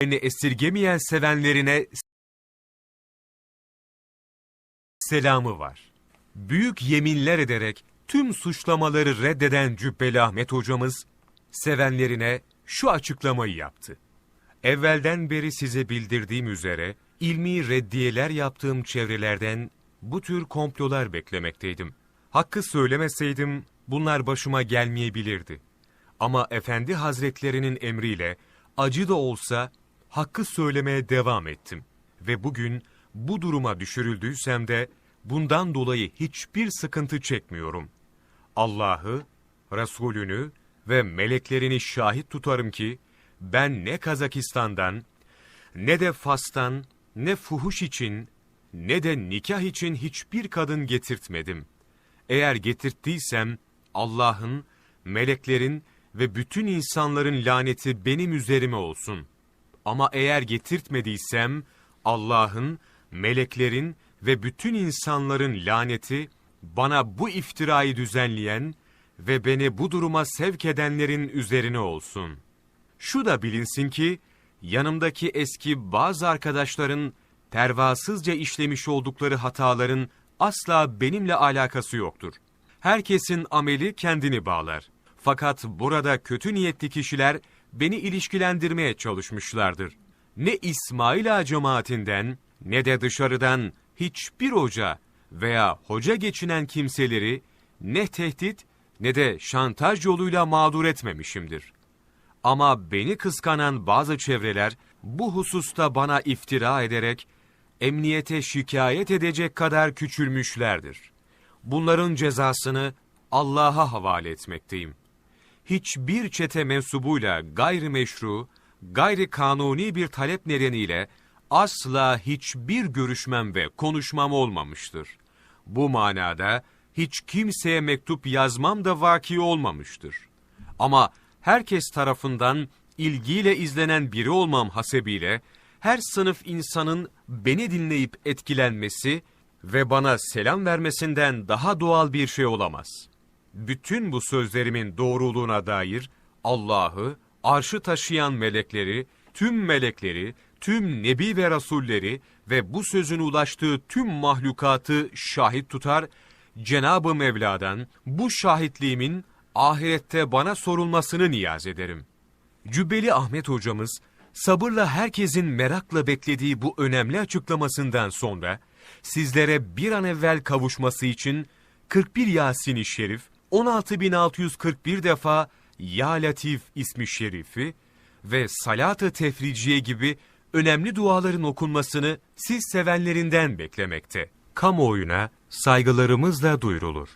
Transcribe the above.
esirgemeyen sevenlerine selamı var. Büyük yeminler ederek tüm suçlamaları reddeden Cübbeli Ahmet hocamız, sevenlerine şu açıklamayı yaptı. Evvelden beri size bildirdiğim üzere, ilmi reddiyeler yaptığım çevrelerden bu tür komplolar beklemekteydim. Hakkı söylemeseydim bunlar başıma gelmeyebilirdi. Ama Efendi Hazretlerinin emriyle acı da olsa hakkı söylemeye devam ettim. Ve bugün bu duruma düşürüldüysem de bundan dolayı hiçbir sıkıntı çekmiyorum. Allah'ı, Resulünü ve meleklerini şahit tutarım ki ben ne Kazakistan'dan ne de Fas'tan ne fuhuş için ne de nikah için hiçbir kadın getirtmedim. Eğer getirttiysem Allah'ın, meleklerin ve bütün insanların laneti benim üzerime olsun. Ama eğer getirtmediysem Allah'ın, meleklerin ve bütün insanların laneti bana bu iftirayı düzenleyen ve beni bu duruma sevk edenlerin üzerine olsun. Şu da bilinsin ki yanımdaki eski bazı arkadaşların tervasızca işlemiş oldukları hataların asla benimle alakası yoktur. Herkesin ameli kendini bağlar. Fakat burada kötü niyetli kişiler beni ilişkilendirmeye çalışmışlardır. Ne İsmaila cemaatinden ne de dışarıdan hiçbir hoca veya hoca geçinen kimseleri ne tehdit ne de şantaj yoluyla mağdur etmemişimdir. Ama beni kıskanan bazı çevreler bu hususta bana iftira ederek emniyete şikayet edecek kadar küçülmüşlerdir. Bunların cezasını Allah'a havale etmekteyim. Hiçbir çete mensubuyla gayrimeşru, gayri kanuni bir talep nedeniyle asla hiçbir görüşmem ve konuşmam olmamıştır. Bu manada hiç kimseye mektup yazmam da vaki olmamıştır. Ama herkes tarafından ilgiyle izlenen biri olmam hasebiyle her sınıf insanın beni dinleyip etkilenmesi ve bana selam vermesinden daha doğal bir şey olamaz. Bütün bu sözlerimin doğruluğuna dair Allah'ı, arşı taşıyan melekleri, tüm melekleri, tüm nebi ve rasulleri ve bu sözün ulaştığı tüm mahlukatı şahit tutar, Cenab-ı Mevla'dan bu şahitliğimin ahirette bana sorulmasını niyaz ederim. Cübbeli Ahmet hocamız sabırla herkesin merakla beklediği bu önemli açıklamasından sonra sizlere bir an evvel kavuşması için 41 Yasin-i Şerif, 16641 defa Ya Latif ismi şerifi ve Salat-ı Tefriciye gibi önemli duaların okunmasını siz sevenlerinden beklemekte. Kamuoyuna saygılarımızla duyurulur.